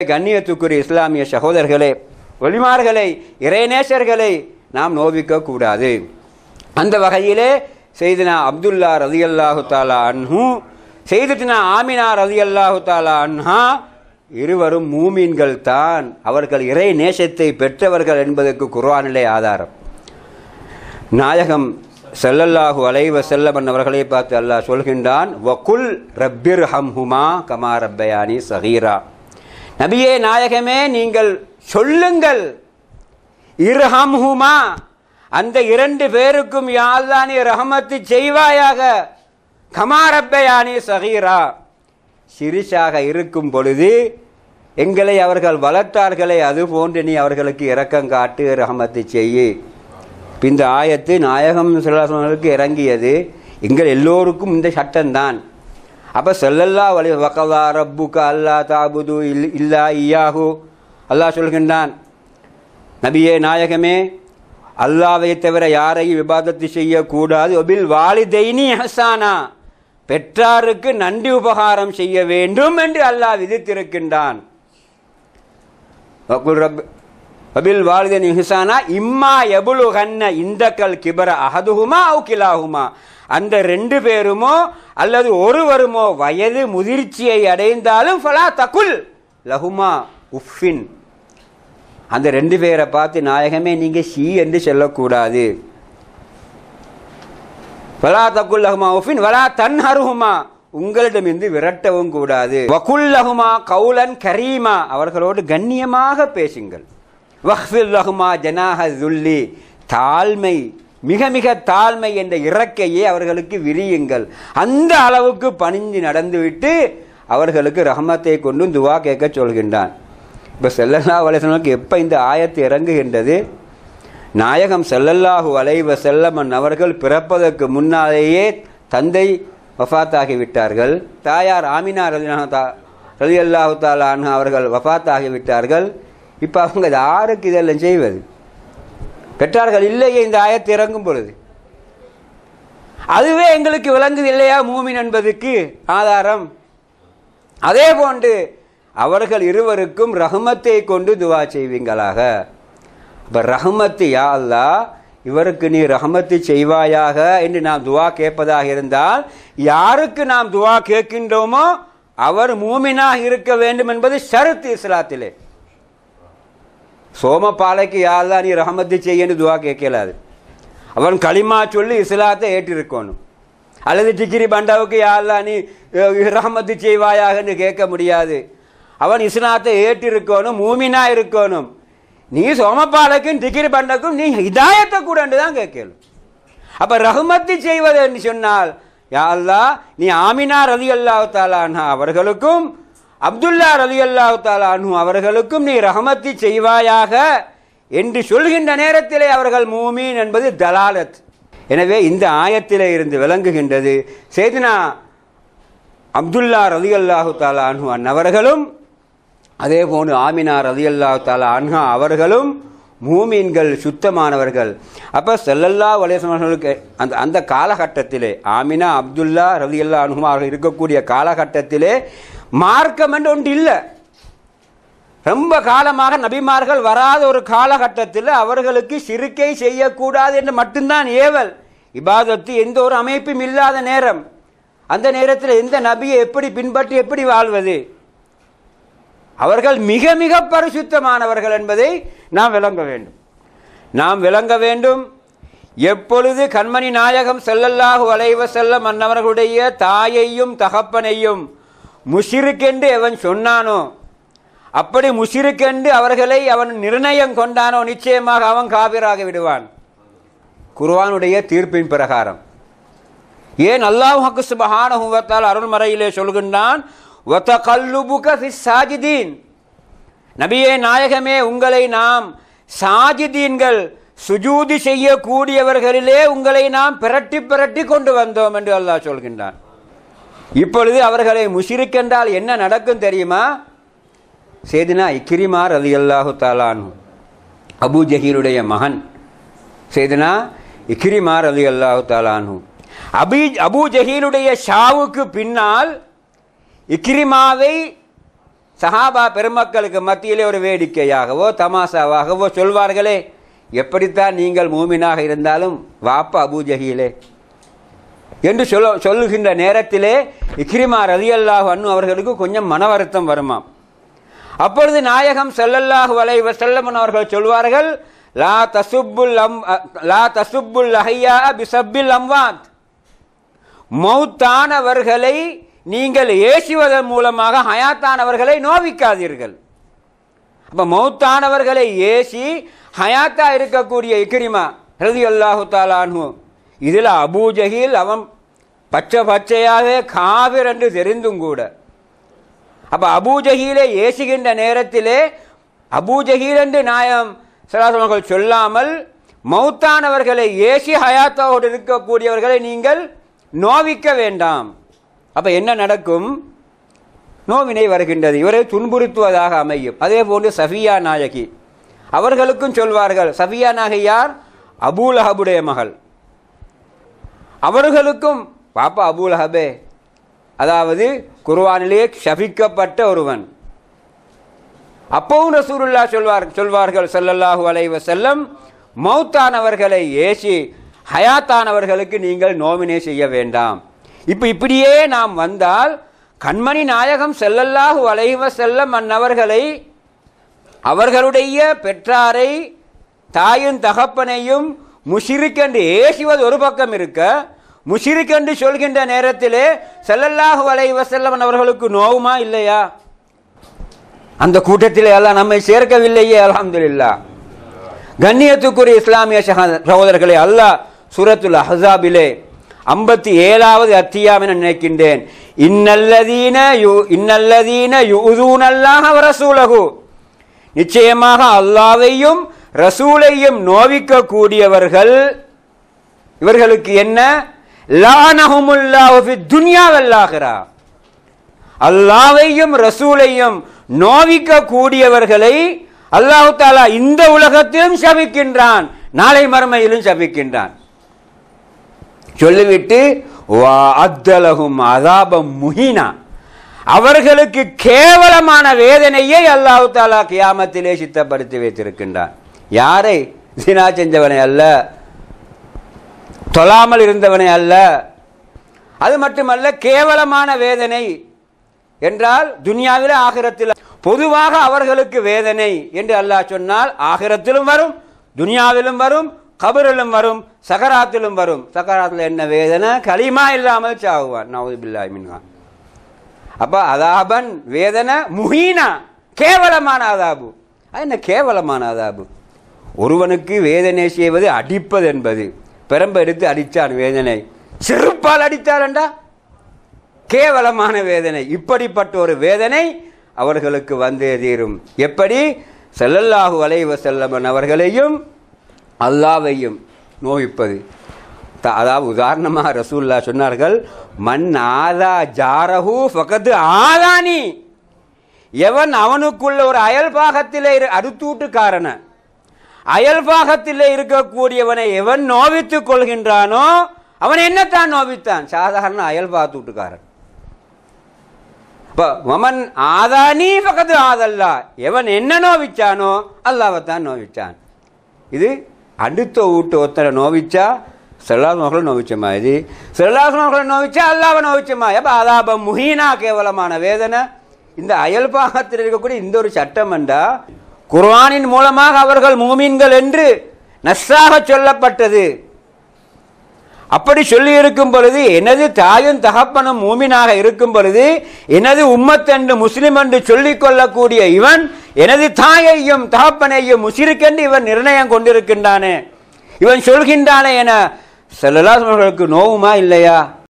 கண்ணியத்துக்குரிய இஸ்லாமிய சகோதரர்களே ஒளிமார்களை இறைநேசர்களை நாம் நோவிக்க கூடாது அந்த வகையிலே செய்தினா அப்துல்லா ரதியல்லாஹு தாலா அன்ஹு செய்தினா ஆமினா ரதியல்லாஹு தாலா அன்ஹா இருவரும் மூமீன்கள் தான். அவர்கள் இறை நேசத்தை பெற்றவர்கள் என்பதற்கு குர்ஆனிலே ஆதாரம். நாயகம் செல்லல்லாஹு அலைவ செல்லமன் அவர்களை பார்த்து அல்லாஹ் சொல்கின்றான் வகுல் ரப்பிர் ஹம்ஹுமா கமா ரப்பயானி சகீரா. நபியே நாயகமே நீங்கள் சொல்லுங்கள். இர்ஹம்ஹுமா அந்த இரண்டு பேருக்கும் யாழ்தானே ரஹமத்து செய்வாயாக? கமாரப்பயானே சகீரா. சிறிசாக இருக்கும் பொழுது எங்களை அவர்கள் வளர்த்தார்களே அது போன்று நீ அவர்களுக்கு இரக்கம் காட்டு ரஹமத்து செய்யி. இந்த ஆயத்து நாயகம் சிலாசனங்களுக்கு இறங்கியது. எங்கள் எல்லோருக்கும் இந்த சட்டம்தான். அப்போ செல்லல்லா வலி வக்கலா ரப்புக்கு அல்லா தாபுது இல் இல்லா இயாஹு அல்லாஹ் சொல்கின்றான் நபியே நாயகமே அல்லாவை தவிர யாரையும் விவாதத்து செய்யக்கூடாது ஒபில் வாலிதைனி ஹசானா பெற்றாருக்கு நன்றி உபகாரம் செய்ய வேண்டும் என்று அல்லாஹ் விதித்திருக்கின்றான் அபில் வாலிதன் இஹ்சானா இம்மா எபுலு கண்ண இந்தக்கல் கிபர அஹதுகுமா அவு கிலாகுமா அந்த ரெண்டு பேருமோ அல்லது ஒருவருமோ வயது முதிர்ச்சியை அடைந்தாலும் ஃபலா தகுல் லஹுமா உஃபின் அந்த ரெண்டு பேரை பார்த்து நாயகமே நீங்க ஷீ என்று சொல்லக்கூடாது. வலா தக்குல் லஹுமா உஃபின் வலா தன்ஹருஹுமா உங்களிடமிருந்து விரட்டவும் கூடாது. வகுல் லஹுமா கவுலன் கரீமா அவர்களோடு கண்ணியமாக பேசுங்கள். வஹ்ஃபில் ரஹ்மா ஜனாஹ துல்லி தாழ்மை மிக மிக தாழ்மை என்ற இறக்கையை அவர்களுக்கு விரியுங்கள். அந்த அளவுக்கு பணிஞ்சு நடந்துவிட்டு அவர்களுக்கு ரஹமத்தை கொண்டு துவா கேட்க சொல்கின்றான். இப்போ செல்லல்லா வலைசனுக்கு எப்போ இந்த ஆயத்து இறங்குகின்றது? நாயகம் செல்லல்லாஹு வலைவ செல்லமன் அவர்கள் பிறப்பதற்கு முன்னாலேயே தந்தை வஃபாத்தாகி விட்டார்கள் தாயார் ஆமினா தா ரலி அல்லாஹு தாலான் அவர்கள் வஃபாத்தாகி விட்டார்கள் இப்போ அவங்க யாருக்கு இதெல்லாம் செய்வது. பெற்றார்கள் இல்லையே இந்த ஆயத்தை இறங்கும் பொழுது. அதுவே எங்களுக்கு விளங்குது இல்லையா மூமின் என்பதுக்கு? ஆதாரம். அதே போன்று அவர்கள் இருவருக்கும் ரஹமத்தை கொண்டு துவா செய்வீங்களாக. அப்போ ரஹமத்து யா அல்லா இவருக்கு நீ ரஹமத்து செய்வாயாக என்று நாம் துவா கேட்பதாக இருந்தால் யாருக்கு நாம் துவா கேட்கின்றோமோ அவர் மூமினாக இருக்க வேண்டும் என்பது ஷரத்து இஸ்லாத்திலே. சோமபாலைக்கு யாரெல்லாம் நீ ரஹமத்து செய்யன்னு துவா கேட்கலாது அவன் களிமா சொல்லி இஸ்லாத்தை ஏற்றிருக்கணும். அல்லது டிகிரி பண்டாவுக்கு யாரெல்லாம் நீ ரஹமத்து செய்வாயாகன்னு கேட்க முடியாது. அவன் இஸ்லாத்தை ஏற்றிருக்கணும் மூமினா இருக்கணும். நீ சோமபாலக்கும் டிகிரி பண்டக்கும் நீ இதாயத்தை கூட தான் கேட்கணும். அப்போ ரஹமத்து செய்வது என்று சொன்னால் யா நீ ஆமினா ரதி அல்லாஹு அவர்களுக்கும் அப்துல்லா ரதி அல்லாஹு தாலானு அவர்களுக்கும் நீ ரஹமத்தி செய்வாயாக என்று சொல்கின்ற நேரத்திலே அவர்கள் மூமீன் என்பது தலாலத். எனவே இந்த ஆயத்திலே இருந்து விளங்குகின்றது சேதினா அப்துல்லா ரதி அல்லாஹு தாலா அன்ஹு அன்னவர்களும் அதே போன்று ஆமினா ரதி அல்லாஹு தாலா அன்ஹா அவர்களும் மூமீன்கள் சுத்தமானவர்கள். அப்போ செல்லல்லா வலேசமர்களுக்கு அந்த அந்த காலகட்டத்திலே ஆமினா அப்துல்லா ரதி அல்லா அவர்கள் இருக்கக்கூடிய காலகட்டத்திலே மார்க்கம் என்று ஒன்று இல்லை. ரொம்ப காலமாக நபிமார்கள் வராத ஒரு காலகட்டத்தில் அவர்களுக்கு சிறுக்கை செய்யக்கூடாது என்று மட்டும்தான் ஏவல். இபாதத்து எந்த ஒரு அமைப்பும் இல்லாத நேரம். அந்த நேரத்தில் எந்த நபியை எப்படி பின்பற்றி எப்படி வாழ்வது? அவர்கள் மிக மிக பரிசுத்தமானவர்கள் என்பதை நாம் விளங்க வேண்டும். நாம் விளங்க வேண்டும். எப்பொழுது கண்மணி நாயகம் செல்லல்லாஹு வளைவ செல்ல மன்னவர்களுடைய தாயையும் தகப்பனையும் முஷிருக்கென்று எவன் சொன்னானோ? அப்படி முஷிருக்கென்று அவர்களை அவன் நிர்ணயம் கொண்டானோ? நிச்சயமாக அவன் காபிராக விடுவான். குர்வானுடைய தீர்ப்பின் பிரகாரம். ஏன் அல்லாஹ் ஹக்கு சுபஹானஹுவத்தால் அருள்மறையிலே சொல்கின்றான் சாஜிதீன். நபியே நாயகமே உங்களை நாம் சாஜிதீன்கள் சுஜூதி செய்யக்கூடியவர்களிலே உங்களை நாம் பிரட்டி பிரட்டி கொண்டு வந்தோம் என்று அல்லாஹ் சொல்கின்றான். இப்பொழுது அவர்களை முஷிருக்கென்றால் என்ன நடக்கும் தெரியுமா? சேதினா இக்கிரிமார் அது எல்லாஹு தாலானு அபு ஜஹீருடைய மகன். சேதினா இக்கிரிமார் அது எல்லாஹு தாலானு அபி அபு ஜஹீருடைய ஷாவுக்கு பின்னால் இக்கிரிமாவை சஹாபா பெருமக்களுக்கு மத்தியிலே ஒரு வேடிக்கையாகவோ தமாசாவாகவோ சொல்வார்களே. எப்படித்தான் நீங்கள் மூமினாக இருந்தாலும் வாப்பா அபு ஜஹீலே. என்று சொல்ல சொல்லுகின்ற நேரத்திலே இக்ரிமா ரலியல்லாஹு அன்னு அவர்களுக்கு கொஞ்சம் மன வருத்தம் வருமாம். அப்பொழுது நாயகம் செல்லல்லாஹு வலை செல்லமன் அவர்கள் சொல்வார்கள் லா தசுப்புல் அம் லா தசுப்புல் அஹையா பிசப்பில் அம்வாத். மௌத்தானவர்களை நீங்கள் ஏசுவதன் மூலமாக ஹயாத்தானவர்களை நோவிக்காதீர்கள். அப்போ மௌத்தானவர்களை ஏசி ஹயாத்தா இருக்கக்கூடிய இக்ரிமா ரதி அல்லாஹு தாலானு இதில் அபூஜகில் அவன் பச்சை பச்சையாகவே காவிர் என்று தெரிந்தும் கூட. அப்போ அபூஜஹீலை ஏசுகின்ற நேரத்திலே அபூஜஹீல் என்று நாயம் சராசமர்கள் சொல்லாமல் மௌத்தானவர்களை ஏசி ஹயாத்தாவோடு இருக்கக்கூடியவர்களை நீங்கள் நோவிக்க வேண்டாம். அப்போ என்ன நடக்கும்? நோவினை வருகின்றது. இவரை துன்புறுத்துவதாக அமையும். அதே போன்று சஃபியா நாயகி. அவர்களுக்கும் சொல்வார்கள் சஃபியா நாயகி யார்? அபூலஹபுடைய மகள். அவர்களுக்கும் பாப்பா அபூலஹபே அதாவது குர்வானிலே ஷபிக்கப்பட்ட ஒருவன். அப்பவும் ரசூருல்லா சொல்வார் சொல்வார்கள் செல்லல்லாஹு அலைவ செல்லம் மௌத்தானவர்களை ஏசி ஹயாத்தானவர்களுக்கு நீங்கள் நோமினே செய்ய வேண்டாம். இப்போ இப்படியே நாம் வந்தால் கண்மணி நாயகம் செல்லல்லாஹு அலைவ செல்லம் அன்னவர்களை அவர்களுடைய பெற்றாரை தாயும் தகப்பனையும் முஷிருக்கென்று ஏசுவது ஒரு பக்கம் இருக்க முஷிருக்கென்று சொல்கின்ற நேரத்திலே ஸல்லல்லாஹு வலை வசல்லவன் அவர்களுக்கு நோவுமா இல்லையா? அந்த கூட்டத்தில் எல்லாம் நம்மை சேர்க்கவில்லையே அல்ஹம்துலில்லா. கண்ணியத்துக்குரிய இஸ்லாமிய சகா- சகோதரர்களே அல்லாஹ் சூரத்துல் அஹாபிலே ஐம்பத்தி ஏழாவது அத்தியாயம் என நினைக்கின்றேன். இன்னல்லதீன யு இன்னல்லதீன யுதூனல்லாஹ வரசூலகு நிச்சயமாக அல்லாவையும் ரசூலையும் நோவிக்க கூடியவர்கள் இவர்களுக்கு என்ன? லானஹுமுல்லாஹு அல்லாவையும் ரசூலையும் நோவிக்க கூடியவர்களை அல்லாஹு தாலா இந்த உலகத்திலும் சபிக்கின்றான். நாளை மறுமையிலும் சபிக்கின்றான். சொல்லிவிட்டு வா அத்தலகும் அதாபம் முஹினா. அவர்களுக்கு கேவலமான வேதனையை அல்லாஹு தாலா கியாமத்திலே சித்தப்படுத்தி வைத்திருக்கின்றான். யாரை? சினா செஞ்சவனை அல்ல. தொழாமல் இருந்தவனை அல்ல. அது மட்டுமல்ல கேவலமான வேதனை என்றால் துனியாவில் ஆகிரத்தில் பொதுவாக அவர்களுக்கு வேதனை என்று அல்லாஹ் சொன்னால் ஆகிரத்திலும் வரும் துனியாவிலும் வரும் கபரிலும் வரும் சகராத்திலும் வரும். சகராத்தில் என்ன வேதனை? களிமா இல்லாமல் சாகுவான். நவது பில்லாய் மின்கான் அப்போ அதாபன் வேதனை முஹீனா கேவலமான அதாபு. அது என்ன கேவலமான அதாபு? ஒருவனுக்கு வேதனை செய்வது அடிப்பது என்பது. பெரம்ப எடுத்து அடித்தான் வேதனை. செருப்பால் அடித்தாரண்டா? கேவலமான வேதனை. இப்படிப்பட்ட ஒரு வேதனை அவர்களுக்கு வந்தே தீரும். எப்படி? செல்லல்லாஹு வலைவ செல்லமன் அவர்களையும் அல்லாவையும் நோவிப்பது. அதாவது உதாரணமாக ரசூல்லா சொன்னார்கள் மண் ஆதா ஜாரஹு ஃபகது ஆதானி. எவன் அவனுக்குள்ள ஒரு அயல் பாகத்திலே அயல்பாகத்தில் இருக்கக்கூடியவனை எவன் நோவித்துக் கொள்கின்றானோ அவன் என்னத்தான் நோவித்தான்? சாதாரண அயல் வீட்டுக்காரன். இப்போ மமன் ஆதானி பக்கத்து ஆதல்லா. எவன் என்ன நோவிச்சானோ அல்லாவைத்தான் நோவிச்சான். இது அடுத்த வீட்டு ஒருத்தரை நோவிச்சா செல்லாத மகளை நோவிச்சமா இது? செல்லாத நோவிச்சா அல்லாவை நோவிச்சமா? எப்ப அதாபம் முஹீனா கேவலமான வேதனை. இந்த அயல்பாகத்தில் இருக்கக்கூடிய இந்த ஒரு சட்டம் என்றா குர்ஆனின் மூலமாக அவர்கள் மூமின்கள் என்று நஸ்ஸாக சொல்லப்பட்டது. அப்படி சொல்லி இருக்கும் பொழுது எனது தாயும் தகப்பனும் மூமினாக இருக்கும் பொழுது எனது உம்மத் என்று முஸ்லிம் என்று சொல்லிக் கொள்ளக்கூடிய இவன் எனது தாயையும் தகப்பனையும் முசிறுக்கென்று இவன் நிர்ணயம் கொண்டிருக்கின்றானே. இவன் சொல்கின்றானே என செல்லலாசவர்களுக்கு நோவுமா இல்லையா?